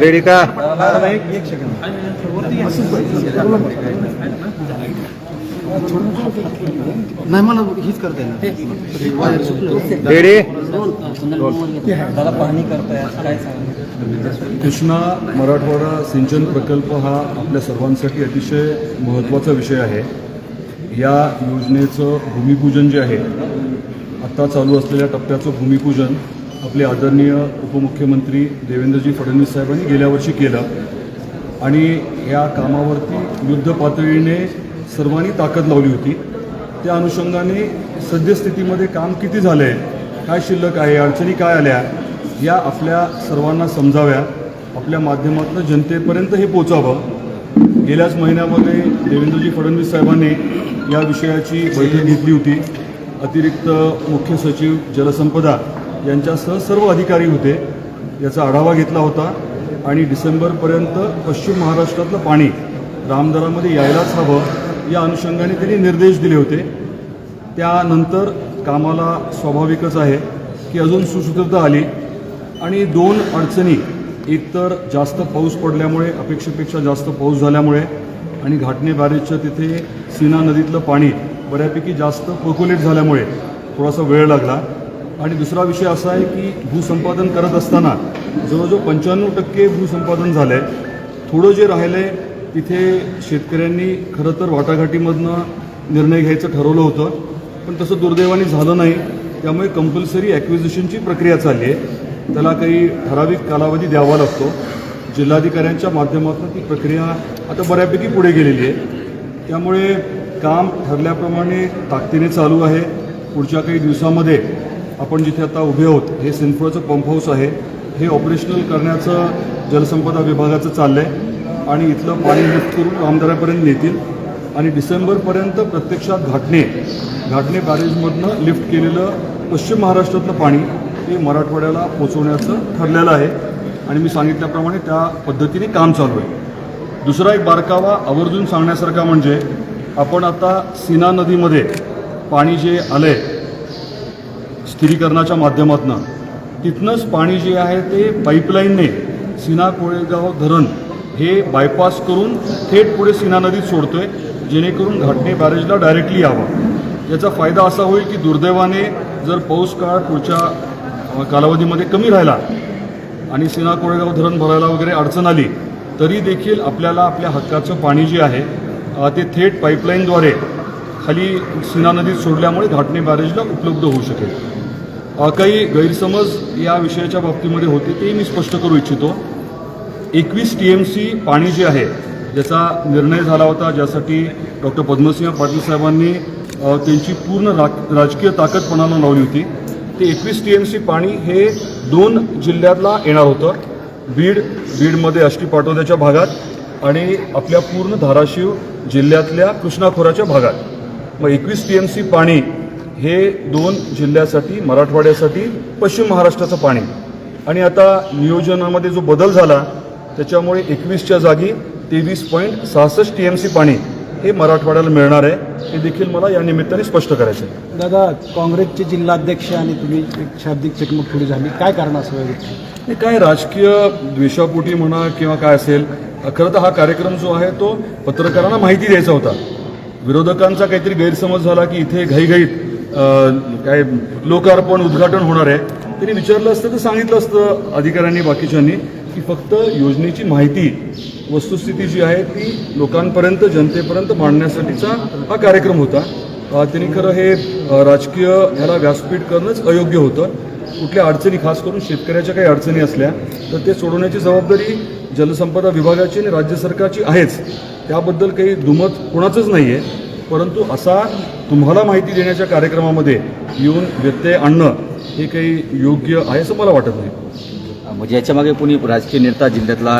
Ready का नाही मला हीच करता येणार. रेडी. दादा पाहणी करताय काय कृष्णा मराठवाडा सिंचन प्रकल्प हा आपल्या सर्वांसाठी अतिशय महत्त्वाचा विषय आहे. या योजनेचं भूमिपूजन जे आहे आत्ता चालू असलेल्या टप्प्याचं भूमिपूजन आपले आदरणीय उपमुख्यमंत्री देवेंद्रजी फडणवीस साहेबांनी गेल्या वर्षी केलं. आणि या कामावरती युद्ध पातळीने सर्वांनी ताकद लावली होती. त्या अनुषंगाने सद्यस्थितीमध्ये काम किती झालं आहे काय शिल्लक आहे अडचणी काय आल्या या आपल्या सर्वांना समजाव्या. आपल्या माध्यमातून जनतेपर्यंत हे पोचावं. गेल्याच महिन्यामध्ये देवेंद्रजी फडणवीस साहेबांनी या विषयाची बैठक घेतली होती. अतिरिक्त मुख्य सचिव जलसंपदा यांच्यासह सर्व अधिकारी होते. याचा आढावा घेतला होता. आणि डिसेंबरपर्यंत पश्चिम महाराष्ट्रातलं पाणी रामदरामध्ये यायलाच हवं या अनुषंगाने त्यांनी निर्देश दिले होते. त्यानंतर कामाला स्वाभाविकच आहे की अजून सुसूत्रता आली. आणि दोन अडचणी एकतर जास्त पाऊस पडल्यामुळे अपेक्षेपेक्षा जास्त पाऊस झाल्यामुळे आणि घाटणे बॅरेजचं तिथे सीना नदीतलं पाणी बऱ्यापैकी जास्त पर्क्युलेट झाल्यामुळे थोडासा वेळ लागला. आणि दुसरा विषय असा आहे की भूसंपादन करत असताना जवळजवळ पंच्याण्णव टक्के भूसंपादन झालं आहे थोडं जे राहिलं आहे तिथे शेतकऱ्यांनी खरं तर वाटाघाटीमधनं निर्णय घ्यायचं ठरवलं होतं. पण तसं दुर्दैवाने झालं नाही. त्यामुळे कंपल्सरी ॲक्विजिशनची प्रक्रिया चालली आहे. त्याला काही ठराविक कालावधी द्यावा लागतो. जिल्हाधिकाऱ्यांच्या माध्यमातून ती प्रक्रिया आता बऱ्यापैकी पुढे गेलेली आहे. त्यामुळे काम ठरल्याप्रमाणे ताकदीने चालू आहे. पुढच्या काही दिवसामध्ये आपण जिथे आता उभे आहोत हे सिंफळचं पंप हाऊस आहे. हे ऑपरेशनल करण्याचं जलसंपदा विभागाचं चाललं आहे आणि इथलं पाणी लिफ्ट करून आमदारापर्यंत नेतील. आणि डिसेंबरपर्यंत प्रत्यक्षात घाटणे घाटणे बॅरेजमधनं लिफ्ट केलेलं पश्चिम महाराष्ट्रातलं पाणी ते मराठवाड्याला पोचवण्याचं ठरलेलं आहे. आणि मी सांगितल्याप्रमाणे त्या पद्धतीने काम चालू आहे. दुसरा एक बारकावा आवर्जून सांगण्यासारखा म्हणजे आपण आता सीना नदीमध्ये पाणी जे आलं आहे स्थिरीकरणाच्या माध्यमातून. तिथनंच पाणी जे आहे ते पाईपलाईनने सिना कोळेगाव धरण हे बायपास करून थेट पुढे सीना नदीत सोडतोय जेणेकरून घाटणे बॅरेजला डायरेक्टली यावं. याचा फायदा असा होईल की दुर्दैवाने जर पाऊस काळ पुढच्या कालावधीमध्ये कमी राहिला आणि सीना कोळेगाव धरण भरायला वगैरे अडचण आली तरी देखील आपल्याला आपल्या हक्काचं पाणी जे आहे ते थेट पाईपलाईनद्वारे खाली सीना नदीत सोडल्यामुळे घाटणे बॅरेजला उपलब्ध होऊ शकेल. काही गैरसमज या विषयाच्या बाबतीमध्ये होते ते मी स्पष्ट करू इच्छितो. एकवीस टी एम सी पाणी जे आहे ज्याचा निर्णय झाला होता ज्यासाठी डॉक्टर पद्मसिंह पाटील साहेबांनी त्यांची पूर्ण रा राजकीय ताकद पणाला लावली होती. ते एकवीस टी एम सी पाणी हे दोन जिल्ह्यातला येणार होतं. बीड बीडमध्ये आष्टी पाटोद्याच्या भागात आणि आपल्या पूर्ण धाराशिव जिल्ह्यातल्या कृष्णाखोराच्या भागात. मग एकवीस टी एम सी पाणी हे दोन जिल्ह्यासाठी मराठवाड्यासाठी पश्चिम महाराष्ट्राचं पाणी. आणि आता नियोजनामध्ये जो बदल झाला त्याच्यामुळे एकवीसच्या जागी तेवीस पॉईंट सहासष्ट टी एम सी पाणी हे मराठवाड्याला मिळणार आहे. हे देखील मला या निमित्ताने स्पष्ट करायचं आहे. दादा काँग्रेसचे जिल्हाध्यक्ष आणि तुम्ही एक शाब्दिक चकमक थोडी झाली. काय कारण असं हे काय राजकीय द्वेषापोटी म्हणा किंवा काय असेल खरं तर हा कार्यक्रम जो आहे तो पत्रकारांना माहिती द्यायचा होता. विरोधकांचा काहीतरी गैरसमज झाला की इथे घाईघाईत काय लोकार्पण उद्घाटन होणार आहे. त्यांनी विचारलं असतं तर सांगितलं असतं अधिकाऱ्यांनी बाकीच्यांनी की फक्त योजनेची माहिती वस्तुस्थिती जी आहे ती लोकांपर्यंत जनतेपर्यंत मांडण्यासाठीचा हा कार्यक्रम होता. त्यांनी खरं हे राजकीय ह्याला व्यासपीठ करणंच अयोग्य होतं. कुठल्या अडचणी खास करून शेतकऱ्याच्या काही अडचणी असल्या तर ते सोडवण्याची जबाबदारी जलसंपदा विभागाची आणि राज्य सरकारची आहेच. त्याबद्दल काही दुमत कोणाचंच नाही आहे परंतु असा तुम्हाला माहिती देण्याच्या कार्यक्रमामध्ये येऊन व्यत्यय आणणं हे काही योग्य आहे असं मला वाटत नाही. म्हणजे याच्यामागे कोणी राजकीय नेता जिल्ह्यातला